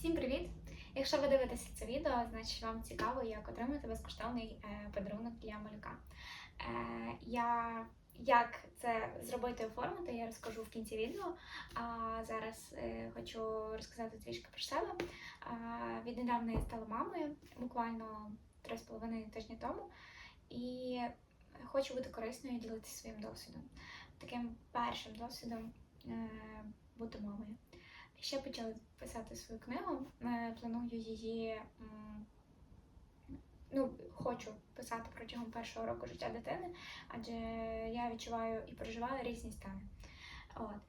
Всім привіт! Якщо ви дивитеся це відео, значить вам цікаво, як отримати безкоштовний е, подарунок для малюка. Е, я, як це зробити оформити, я розкажу в кінці відео. А зараз е, хочу розказати трішки про себе. Віднедавна я стала мамою, буквально 3,5 тижні тому, і хочу бути корисною і ділитися своїм досвідом. Таким першим досвідом бути мамою. Ще почала писати свою книгу. Е, Планую її. Ну, хочу писати протягом першого року життя дитини, адже я відчуваю і проживаю різні стани. От.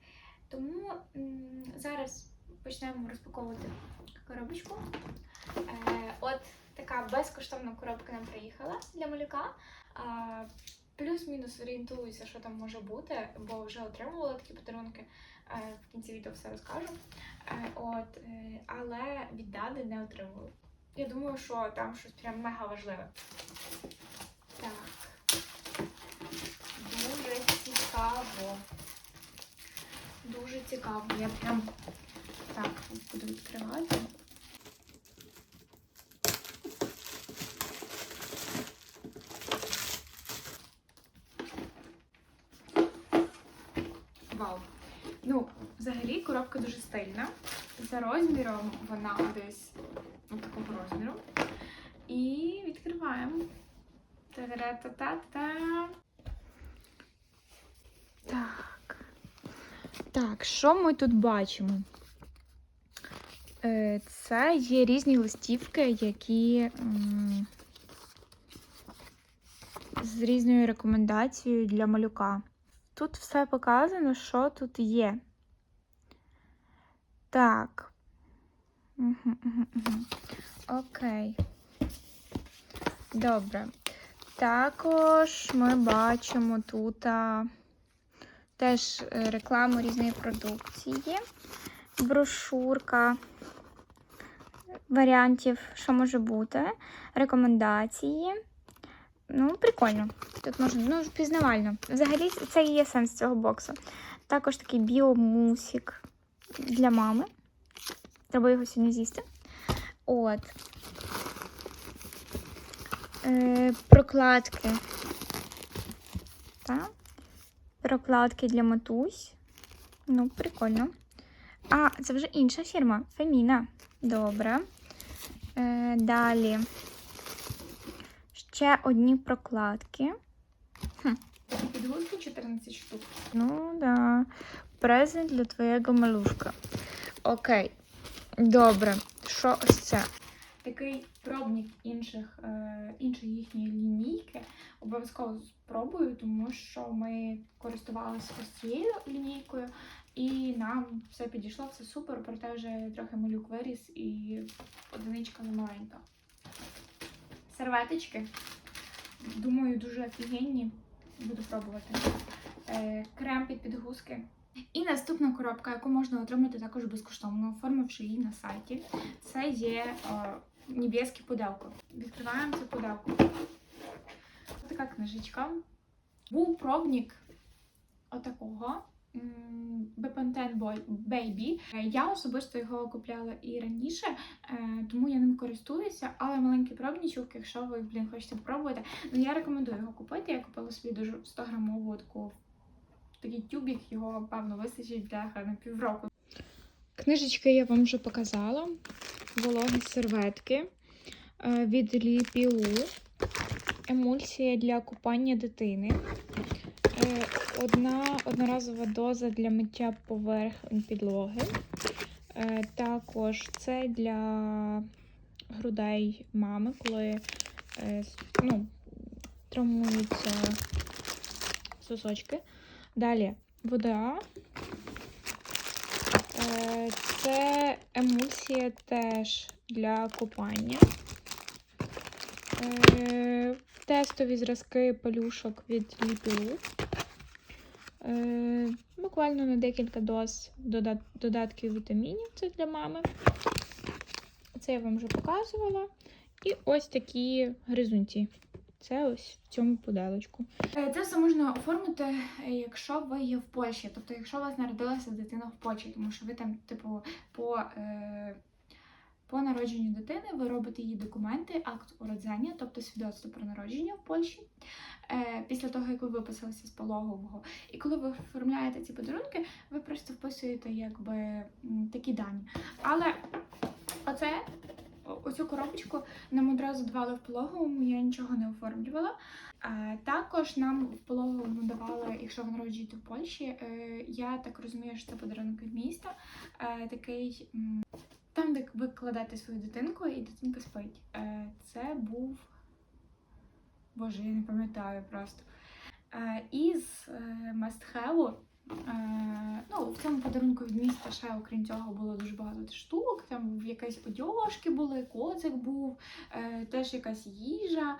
Тому зараз почнемо розпаковувати коробочку. Е, от така безкоштовна коробка нам приїхала для малюка. Плюс-мінус орієнтуюся, що там може бути, бо вже отримувала такі подарунки. Е, В кінці відео все розкажу. Е, От, е, але від Дади не отримувала. Я думаю, що там щось прям мега важливе. Так. Дуже цікаво. Дуже цікаво. Я прям так буду відкривати. Вау. Ну, взагалі коробка дуже стильна. За розміром вона десь от такого розміру. І відкриваємо. Та-та-та-та-та. Так. Так, що ми тут бачимо? Е, Це є різні листівки, які з різною рекомендацією для малюка. Тут все показано, що тут є. Так. Окей. Добре. Також ми бачимо тут теж е, рекламу різної продукції, брошурка варіантів, що може бути, рекомендації. Ну, прикольно. Тут можна, ну, пізнавально. Взагалі, це є сенс цього боксу. Також такий біомусик для мами. Треба його сьогодні з'їсти. От. Е, прокладки. Так. Прокладки для матусь. Ну, прикольно. А, це вже інша фірма. Феміна. Добре. Е, далі. Ще одні прокладки. Такі підгузки 14 штук. Ну, да. Презент для твоєго малюшка. Окей. Добре. Що ось це? Такий пробник інших, е, іншої їхньої лінійки. Обов'язково спробую, тому що ми користувалися ось цією лінійкою, і нам все підійшло, все супер, проте вже трохи малюк виріс і одиничка не маленька. Серветочки. Думаю, дуже офігенні. Буду пробувати. Е, крем під підгузки. І наступна коробка, яку можна отримати також безкоштовно, оформивши її на сайті. Це є е, небеске. Відкриваємо цю пуделку. Ось така книжечка. Був пробник отакого. Boy- Е, Я особисто його купляла і раніше, е, тому я ним користуюся, але маленький пробничок, якщо ви, блін, хочете спробувати, ну я рекомендую його купити. Я купила собі дуже 100 грамову таку такий тюбік, його певно вистачить бляха на півроку. Книжечки я вам вже показала. Вологі серветки е, від Ліпілу. Емульсія для купання дитини. Е, Одна одноразова доза для миття поверхень підлоги. Е, Також це для грудей мами, коли е, ну, травмуються сосочки. Далі вода. Е, Це емульсія теж для купання. Тестові зразки пелюшок від Ліпілу. Е, Буквально на декілька доз додатків вітамінів. Це для мами. Це я вам вже показувала. І ось такі гризунці. Це ось в цьому пуделочку. Е, Це все можна оформити, е, якщо ви є в Польщі. Тобто, якщо у вас народилася дитина в Польщі, тому що ви там, типу, по е, по народженню дитини ви робите її документи, акт уродження, тобто свідоцтво про народження в Польщі. е, Після того, як ви виписалися з пологового, і коли ви оформляєте ці подарунки, ви просто вписуєте якби такі дані. Але оце, оцю коробочку нам одразу давали в пологовому, я нічого не оформлювала. Також нам в пологовому давали, якщо ви народжуєте в Польщі, е, я так розумію, що це подарунок міста. е, Такий там, де ви кладете свою дитинку, і дитинка спить. Е, Це був. Боже, я не пам'ятаю просто. Е, Із have, е, ну, в цьому подарунку від міста ще, окрім цього, було дуже багато штук. Там якісь одяжки були, коцик був, теж якась їжа.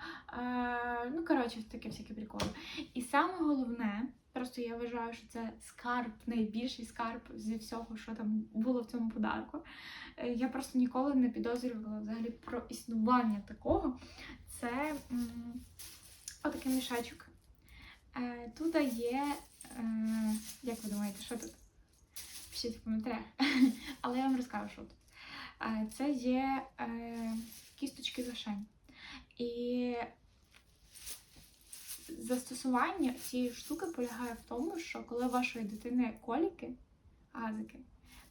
Ну, коротше, таке всякі приколи. І саме головне, просто я вважаю, що це скарб, найбільший скарб зі всього, що там було в цьому подарку. Е, Я просто ніколи не підозрювала взагалі про існування такого. Це отакий мішечок. Е, тут є, е, як ви думаєте, що тут? Пишіть в коментарях. Але я вам розкажу, що тут. Це є кісточки лишень. І застосування цієї штуки полягає в тому, що коли у вашої дитини коліки, газики,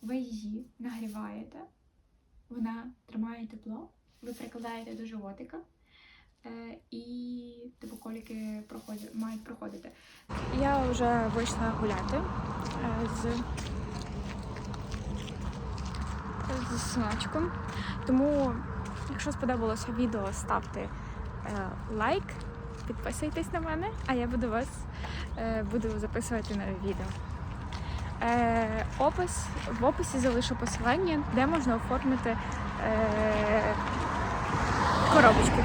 ви її нагріваєте, вона тримає тепло, ви прикладаєте до животика. е, І типу коліки проходять, мають проходити. Я вже вийшла гуляти е, з, з синочком. Тому, якщо сподобалося відео, ставте е, лайк, підписуйтесь на мене, а я буду вас буду записувати нові відео. Е, опис, в описі залишу посилання, де можна оформити е, коробочки.